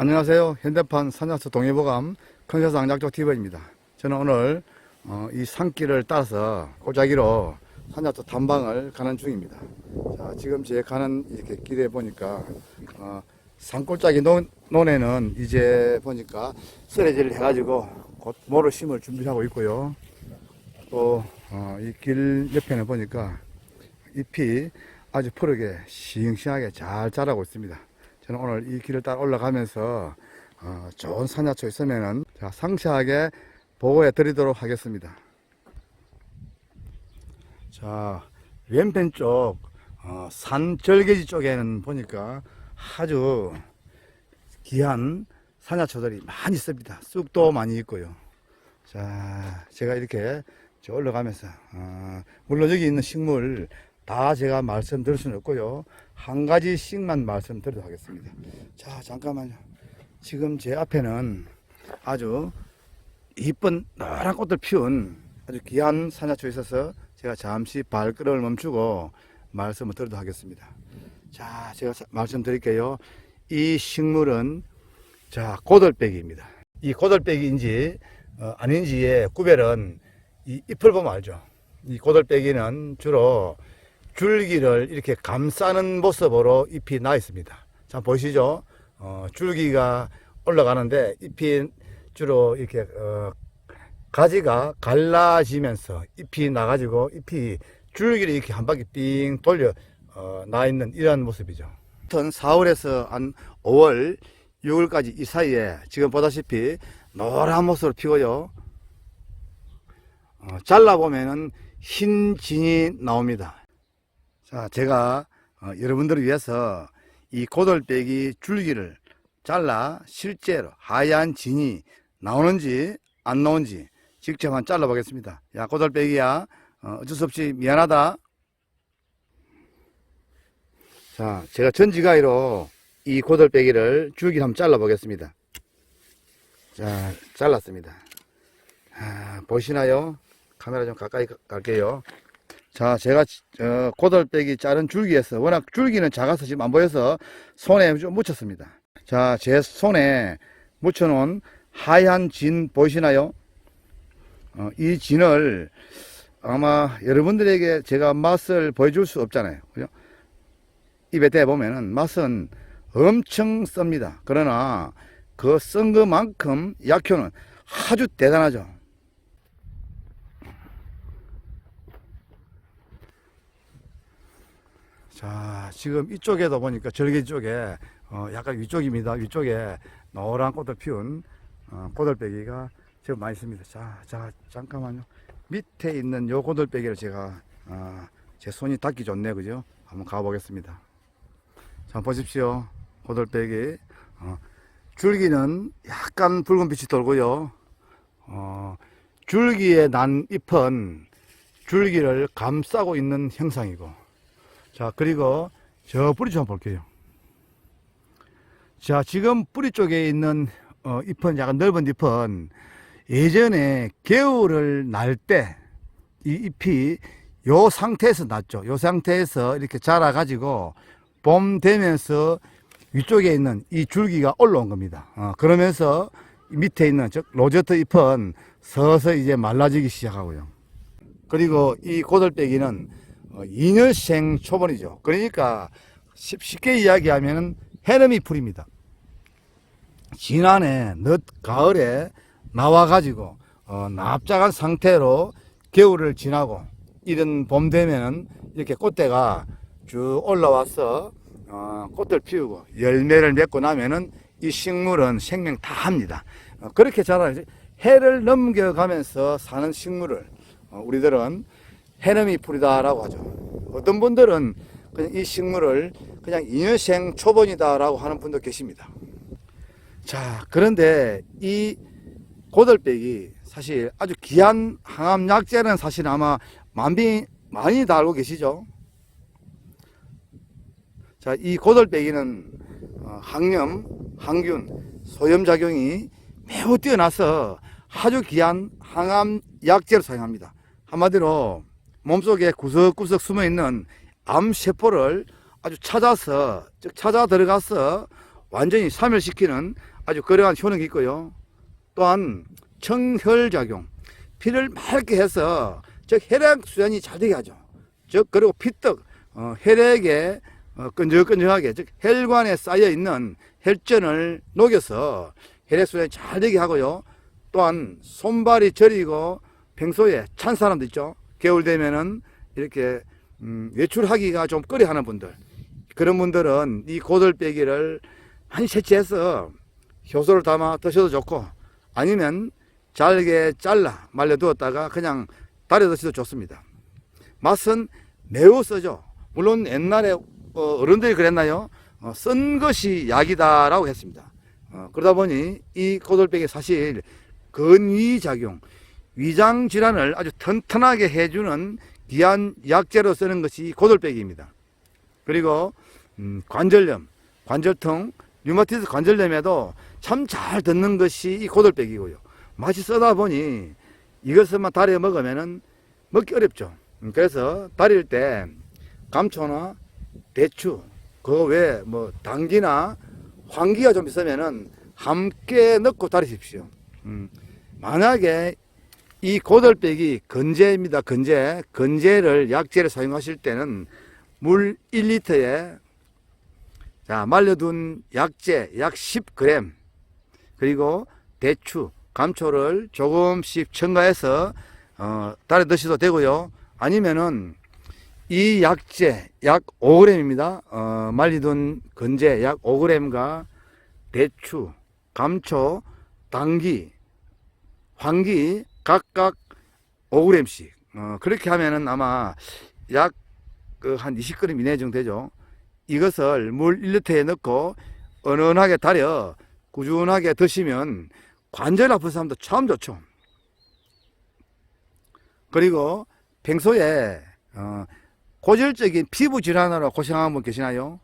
안녕하세요. 현대판 산야수 동해보감 컨세상 약조 TV입니다. 저는 오늘 어, 이 산길을 따라서 꼬자기로 산야수 탐방을 가는 중입니다. 자, 지금 제 가는 이렇게 길에 보니까 어, 산골짜기 논, 논에는 이제 보니까 쓰레기를 해가지고 곧 모를 심을 준비하고 있고요. 또 이길 옆에는 보니까 잎이 아주 푸르게 싱싱하게 잘 자라고 있습니다. 저는 오늘 이 길을 따라 올라가면서 어, 좋은 산야초 있으면은 자, 상세하게 보고해 드리도록 하겠습니다. 자, 왼편 쪽, 어, 산 절개지 쪽에는 보니까 아주 귀한 산야초들이 많이 있습니다. 쑥도 많이 있고요. 자, 제가 이렇게 저 올라가면서, 어, 물론 여기 있는 식물 다 제가 말씀드릴 수는 없고요. 한 가지씩만 말씀드리도록 하겠습니다. 자, 잠깐만요. 지금 제 앞에는 아주 이쁜 노란 꽃들 피운 아주 귀한 산야초 있어서 제가 잠시 발걸음을 멈추고 말씀을 드리도록 하겠습니다. 자, 제가 사- 말씀드릴게요. 이 식물은 자, 고들빼기입니다. 이 고들빼기인지 어, 아닌지의 구별은 이 잎을 보면 알죠. 이 고들빼기는 주로 줄기를 이렇게 감싸는 모습으로 잎이 나 있습니다. 자, 보이시죠? 어, 줄기가 올라가는데 잎이 주로 이렇게, 어, 가지가 갈라지면서 잎이 나가지고 잎이 줄기를 이렇게 한 바퀴 삥 돌려, 어, 나 있는 이런 모습이죠. 4월에서 한 5월, 6월까지 이 사이에 지금 보다시피 노란 모습으로 피고요. 어, 잘라 보면은 흰 진이 나옵니다. 자, 제가 어, 여러분들을 위해서 이 고돌빼기 줄기를 잘라 실제로 하얀 진이 나오는지 안 나오는지 직접 한번 잘라 보겠습니다. 야, 고돌빼기야, 어, 어쩔 수 없이 미안하다. 자, 제가 전지가위로 이 고돌빼기를 줄기를 한번 잘라 보겠습니다. 자, 잘랐습니다. 아, 보시나요? 카메라 좀 가까이 가- 갈게요. 자, 제가 어, 고돌빼기 자른 줄기에서 워낙 줄기는 작아서 지금 안 보여서 손에 좀 묻혔습니다. 자, 제 손에 묻혀놓은 하얀 진 보이시나요? 어, 이 진을 아마 여러분들에게 제가 맛을 보여줄 수 없잖아요. 그죠? 입에 대보면은 맛은 엄청 씁니다. 그러나 그쓴 것만큼 약효는 아주 대단하죠. 자, 지금 이쪽에도 보니까 절개 쪽에 어, 약간 위쪽입니다. 위쪽에 노란 꽃을 피운 어, 고들빼기가 지금 많이 있습니다. 자, 자, 잠깐만요. 밑에 있는 요 고들빼기를 제가 어, 제 손이 닿기 좋네, 그죠? 한번 가보겠습니다. 자, 보십시오. 고들빼기. 어, 줄기는 약간 붉은 빛이 돌고요. 어, 줄기에 난 잎은 줄기를 감싸고 있는 형상이고, 자, 그리고 저 뿌리 좀 볼게요. 자, 지금 뿌리 쪽에 있는 어, 잎은 약간 넓은 잎은 예전에 겨울을 날 때 이 잎이 요 상태에서 났죠. 요 상태에서 이렇게 자라가지고 봄 되면서 위쪽에 있는 이 줄기가 올라온 겁니다. 어, 그러면서 밑에 있는 즉 로제트 잎은 서서히 이제 말라지기 시작하고요. 그리고 이 고들빼기는 어, 인열생 초본이죠. 그러니까 쉽- 쉽게 이야기하면 해넘이 풀입니다. 지난해 늦 가을에 나와가지고 어, 납작한 상태로 겨울을 지나고 이런 봄 되면은 이렇게 꽃대가 쭉 올라와서 어, 꽃을 피우고 열매를 맺고 나면은 이 식물은 생명 다 합니다. 어, 그렇게 자라는 해를 넘겨가면서 사는 식물을 어, 우리들은 해넘이 풀이다라고 하죠. 어떤 분들은 그냥 이 식물을 그냥 인여생 초본이다라고 하는 분도 계십니다. 자, 그런데 이 고들빼기 사실 아주 귀한 항암 약재는 사실 아마 많이 많이 다 알고 계시죠? 자, 이 고들빼기는 어, 항염, 항균, 소염 작용이 매우 뛰어나서 아주 귀한 항암 약재로 사용합니다. 한마디로 몸속에 구석구석 숨어 있는 암 세포를 아주 찾아서 즉 찾아 들어가서 완전히 사멸시키는 아주 그러한 효능이 있고요. 또한 청혈 작용, 피를 맑게 해서 즉 혈액 수연이 잘 되게 하죠. 즉 그리고 피떡, 어, 혈액에 어, 끈적끈적하게 즉 혈관에 쌓여 있는 혈전을 녹여서 혈액 수연이 잘 되게 하고요. 또한 손발이 저리고 평소에 찬 사람도 있죠. 겨울 되면은 이렇게 음, 외출하기가 좀 꺼려하는 분들 그런 분들은 이 고들빼기를 많이 채취해서 효소를 담아 드셔도 좋고 아니면 잘게 잘라 말려두었다가 그냥 달여 드셔도 좋습니다. 맛은 매우 쓰죠. 물론 옛날에 어, 어른들이 그랬나요? 어, 쓴 것이 약이다라고 했습니다. 어, 그러다 보니 이 고들빼기 사실 근위작용, 위장 질환을 아주 튼튼하게 해주는 귀한 약재로 쓰는 것이 고들빼기입니다. 그리고 음, 관절염, 관절통, 류마티스 관절염에도 참 잘 듣는 것이 이 고들빼기고요. 맛이 쓰다 보니 이것만 달여 먹으면은 먹기 어렵죠. 음, 그래서 달일 때 감초나 대추, 그 외에 뭐 당귀나 황기가 좀 있으면은 함께 넣고 달이십시오. 음, 만약에 이 고들빼기 건재입니다. 건재. 건재를 약재를 사용하실 때는 물 1리터에 자, 말려둔 약재 약 10g 그리고 대추, 감초를 조금씩 첨가해서 어, 달에 드셔도 되고요. 아니면은 이 약재 약 5g입니다. 어, 말리둔 건재 약 5g과 대추, 감초, 당귀, 황기 각각 5g씩 어, 그렇게 하면은 아마 약그한 20g 이내 정도 되죠. 이것을 물 1리터에 넣고 은은하게 달여 꾸준하게 드시면 관절 아픈 사람도 참 좋죠. 그리고 평소에 어, 고질적인 피부 질환으로 고생하는 분 계시나요?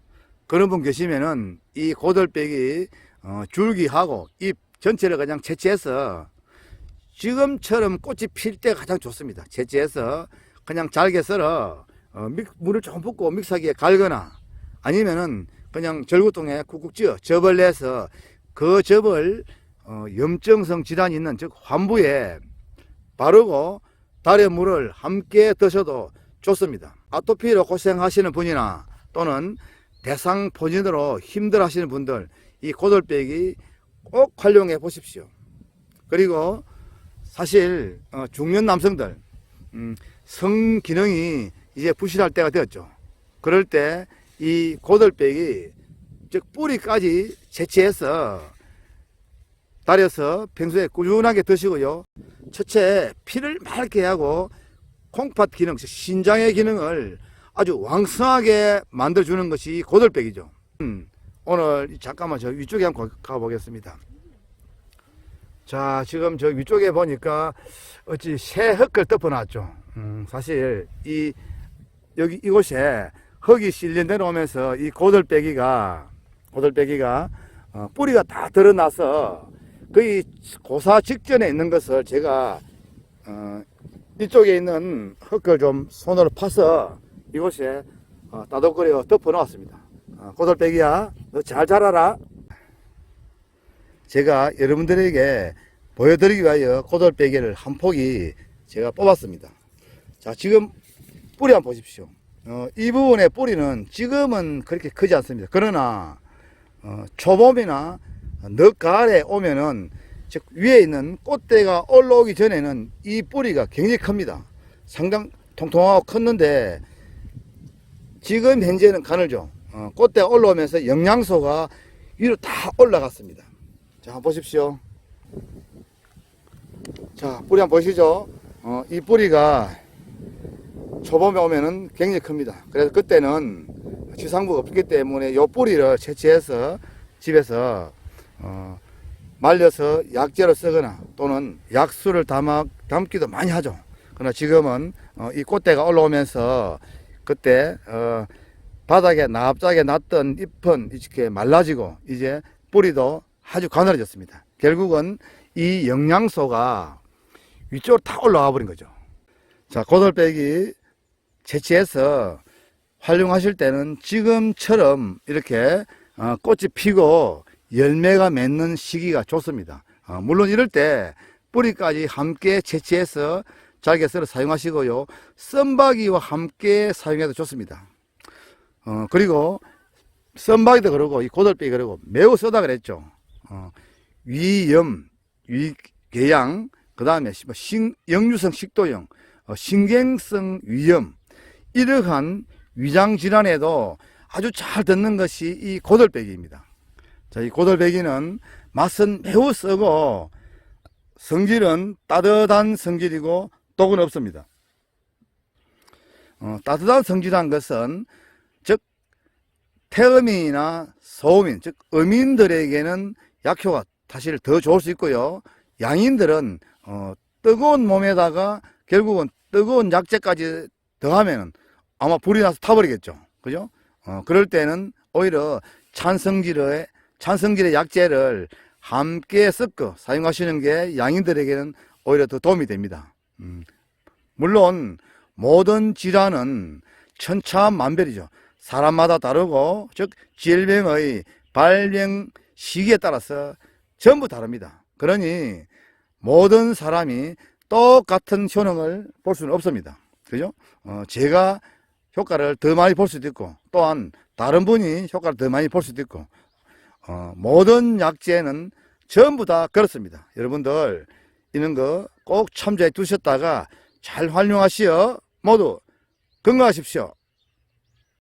그런 분 계시면은 이 고들빼기 어, 줄기하고 잎 전체를 그냥 채취해서 지금처럼 꽃이 필 때 가장 좋습니다. 채취해서 그냥 잘게 썰어 어, 믹, 물을 조금 붓고 믹서기에 갈거나 아니면은 그냥 절구통에 쿡쿡 찌어 접을 내서 그 접을 어, 염증성 질환이 있는 즉 환부에 바르고 달의 물을 함께 드셔도 좋습니다. 아토피로 고생하시는 분이나 또는 대상 포진으로 힘들어 하시는 분들 이 고들빼기 꼭 활용해 보십시오. 그리고 사실 어, 중년 남성들 음, 성 기능이 이제 부실할 때가 되었죠. 그럴 때 이 고들빼기 즉 뿌리까지 채취해서 달여서 평소에 꾸준하게 드시고요. 첫째 피를 맑게 하고 콩팥 기능, 즉 신장의 기능을 아주 왕성하게 만들어주는 것이 고들빼기죠. 음, 오늘 잠깐만 저 위쪽에 한번 가보겠습니다. 자, 지금 저 위쪽에 보니까 어찌 새 흙을 덮어놨죠. 음, 사실 이 여기 이곳에 흙이 실려 내려오면서 이 고들빼기가 고들빼기가 어, 뿌리가 다 드러나서 거의 고사 직전에 있는 것을 제가 어, 이쪽에 있는 흙을 좀 손으로 파서 이곳에 어, 따독거려 덮어 놓았습니다. 어, 고들빼기야, 너 잘 자라라. 제가 여러분들에게 보여드리기 위하여 고돌빼기를 한 포기 제가 뽑았습니다. 자, 지금 뿌리 한번 보십시오. 어, 이 부분의 뿌리는 지금은 그렇게 크지 않습니다. 그러나 어, 초봄이나 늦가을에 오면은 즉 위에 있는 꽃대가 올라오기 전에는 이 뿌리가 굉장히 큽니다. 상당 통통하고 컸는데 지금 현재는 가늘죠. 어, 꽃대가 올라오면서 영양소가 위로 다 올라갔습니다. 자, 보십시오. 자, 뿌리 한번 보시죠. 어, 이 뿌리가 초봄에 오면은 굉장히 큽니다. 그래서 그때는 지상부가 없기 때문에 이 뿌리를 채취해서 집에서 어, 말려서 약재로 쓰거나 또는 약수를 담아, 담기도 많이 하죠. 그러나 지금은 어, 이 꽃대가 올라오면서 그때 어, 바닥에 납작에 났던 잎은 이렇게 말라지고 이제 뿌리도 아주 가늘어졌습니다. 결국은 이 영양소가 위쪽으로 다 올라와 버린 거죠. 자, 고들빼기 채취해서 활용하실 때는 지금처럼 이렇게 어, 꽃이 피고 열매가 맺는 시기가 좋습니다. 어, 물론 이럴 때 뿌리까지 함께 채취해서 잘게 썰어 사용하시고요. 썬박이와 함께 사용해도 좋습니다. 어, 그리고 썬박이도 그러고 이 고들빼기 그러고 매우 쓰다 그랬죠. 어, 위염, 위궤양, 그 다음에 뭐 영유성 식도염, 어, 신경성 위염 이러한 위장 질환에도 아주 잘 듣는 것이 이 고들빼기입니다. 자, 이 고들빼기는 맛은 매우 쓰고 성질은 따뜻한 성질이고 독은 없습니다. 어, 따뜻한 성질한 것은 즉 태어민이나 소민, 즉 어민들에게는 약효가 사실 더 좋을 수 있고요. 양인들은 어, 뜨거운 몸에다가 결국은 뜨거운 약재까지 더하면은 아마 불이 나서 타버리겠죠. 그죠? 어, 그럴 때는 오히려 찬성질의, 찬성질의 약재를 함께 섞어 사용하시는 게 양인들에게는 오히려 더 도움이 됩니다. 음, 물론 모든 질환은 천차만별이죠. 사람마다 다르고, 즉, 질병의 발병 시기에 따라서 전부 다릅니다. 그러니 모든 사람이 똑같은 효능을 볼 수는 없습니다. 그죠? 어, 제가 효과를 더 많이 볼 수도 있고, 또한 다른 분이 효과를 더 많이 볼 수도 있고, 어, 모든 약재는 전부 다 그렇습니다. 여러분들, 이런 거 꼭 참조해 두셨다가 잘 활용하시어 모두 건강하십시오.